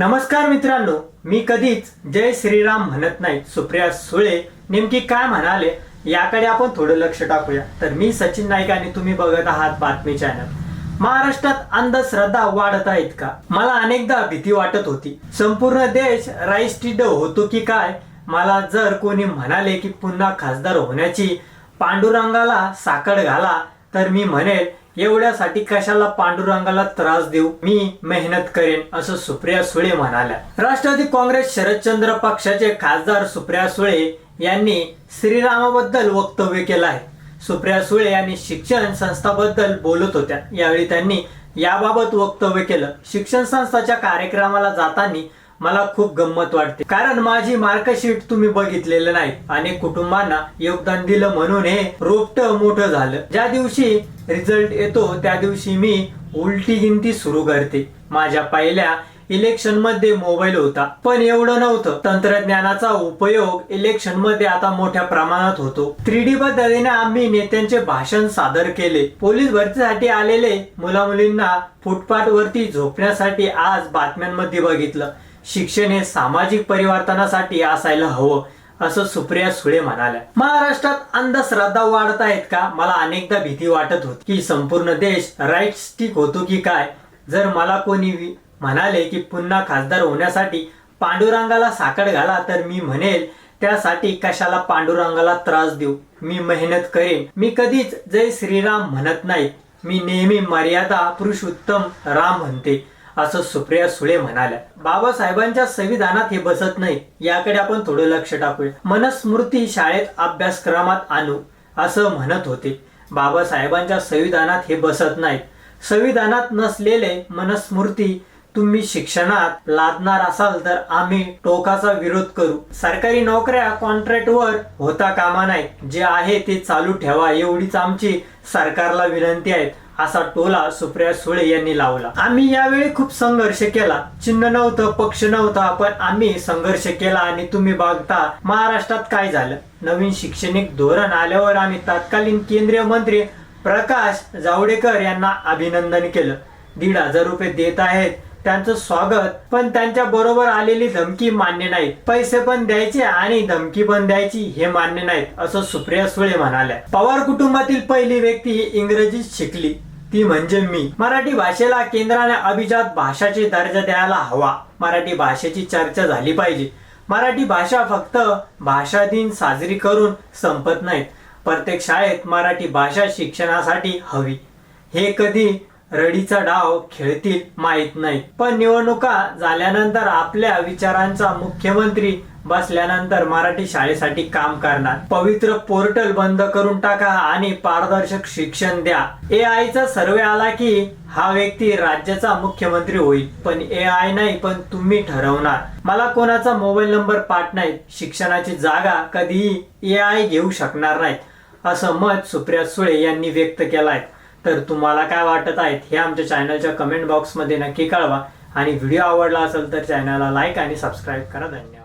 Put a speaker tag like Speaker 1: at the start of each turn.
Speaker 1: नमस्कार मित्रांनो मी कधीच जय श्रीराम म्हणत नाही. सुप्रिया सुळे नेमकी काय म्हणाले याकडे आपण थोडं लक्ष टाकूया. तर मी सचिन नाईक आणि तुम्ही बघत आहात बातमी चॅनल. महाराष्ट्रात अंधश्रद्धा वाढत आहेत का? मला अनेकदा भीती वाटत होती. संपूर्ण देश राईस्टिड होतो की काय? मला जर कोणी म्हणाले की पुन्हा खासदार होण्याची पांडुरंगाला साकड घाला तर मी म्हणेल एवढ्यासाठी कशाला पांडुरंगाला त्रास देऊ? मी मेहनत करेन असं सुप्रिया सुळे म्हणाल्या. राष्ट्रवादी काँग्रेस शरदचंद्र पक्षाचे खासदार सुप्रिया सुळे यांनी श्रीरामाबद्दल वक्तव्य केलं आहे. सुप्रिया सुळे यांनी शिक्षण संस्थाबद्दल बोलत होत्या. यावेळी त्यांनी याबाबत वक्तव्य केलं. शिक्षण संस्थाच्या कार्यक्रमाला जाताना मला खूप गंमत वाटते. कारण माझी मार्कशीट तुम्ही बघितलेलं नाही. आणि कुटुंबांना योगदान दिलं म्हणून हे रोपट मोठं झालं. ज्या दिवशी रिझल्ट येतो त्या दिवशी मी उलटी गिनती सुरू करते. माझ्या पहिल्या इलेक्शनमध्ये मोबाईल होता. पण एवढं नव्हतं. तंत्रज्ञानाचा उपयोग इलेक्शनमध्ये आता मोठ्या प्रमाणात होतो. थ्री डी पद्धतीने आम्ही नेत्यांचे भाषण सादर केले. पोलीस भरतीसाठी आलेले मुला मुलींना फुटपाथ वरती झोपण्यासाठी आज बातम्यांमध्ये बघितलं. शिक्षण हे सामाजिक परिवर्तनासाठी असायला हवं असं सुप्रिया सुळे म्हणाल्या. महाराष्ट्रात अंधश्रद्धा वाढत आहेत का? मला अनेकदा भीती वाटत होती की संपूर्ण देश राईट स्टिक होतो की काय? जर मला कोणी म्हणाले की पुन्हा खासदार होण्यासाठी पांडुरंगाला साकड घाला तर मी म्हणेल त्यासाठी कशाला पांडुरंगाला त्रास देऊ? मी मेहनत करेन. मी कधीच जय श्रीराम म्हणत नाही. मी नेहमी मर्यादा पुरुषोत्तम राम म्हणते. असं सुप्रिया सुळे म्हणाल्या. बाबासाहेबांच्या संविधानात हे बसत नाही याकडे आपण थोडं लक्ष टाकूया. मनस्मृती शाळेत अभ्यासक्रमात आणू असं म्हणत होते. बाबासाहेबांच्या संविधानात हे बसत नाहीत संविधानात नसलेले मनस्मृती तुम्ही शिक्षणात लादणार असाल तर आम्ही टोकाचा विरोध करू. सरकारी नोकऱ्या कॉन्ट्रॅक्टवर होता कामा नाही जे आहे ते चालू ठेवा. एवढीच आमची सरकारला विनंती आहे. असा टोला सुप्रिया सुळे यांनी लावला. आम्ही यावेळी खूप संघर्ष केला. चिन्ह नव्हतं पक्ष नव्हता पण आम्ही संघर्ष केला आणि तुम्ही बघता महाराष्ट्रात काय झालं? नवीन शैक्षणिक धोरण आल्यावर आम्ही तत्कालीन केंद्रीय मंत्री प्रकाश जावडेकर यांना अभिनंदन केलं. दीड हजार रुपये देत आहेत. त्यांचं स्वागत. पण त्यांच्या बरोबर आलेली धमकी मान्य नाही. पैसे पण द्यायचे आणि धमकी पण द्यायची हे मान्य नाहीत असं सुप्रिया सुळे म्हणाल्या. पवार कुटुंबातील पहिली व्यक्ती ही इंग्रजीत शिकली. ती म्हणजे मी. मराठी भाषेला केंद्राने अभिजात भाषाचे दर्जा द्यायला हवा. मराठी भाषेची चर्चा झाली पाहिजे. मराठी भाषा फक्त भाषा दिन साजरी करून संपत नाहीत. प्रत्येक शाळेत मराठी भाषा शिक्षणासाठी हवी. हे कधी रडीचा डाव खेळतील माहीत नाही. पण निवडणुका झाल्यानंतर आपल्या विचारांचा मुख्यमंत्री बसल्यानंतर मराठी शाळेसाठी काम करणार. पवित्र पोर्टल बंद करून टाका आणि पारदर्शक शिक्षण द्या. ए आयचा सर्वे आला की हा व्यक्ती राज्याचा मुख्यमंत्री होईल. पण ए आय नाही पण तुम्ही ठरवणार. मला कोणाचा मोबाईल नंबर पाठ नाही शिक्षणाची जागा कधीही ए आय घेऊ शकणार नाहीत असं मत सुप्रिया सुळे यांनी व्यक्त केलं आहे तर तुम्हाला काय वाटत आहेत हे आमच्या चॅनलच्या कमेंट बॉक्समध्ये नक्की कळवा. आणि व्हिडिओ आवडला असेल तर चॅनलला लाईक आणि सबस्क्राईब करा. धन्यवाद.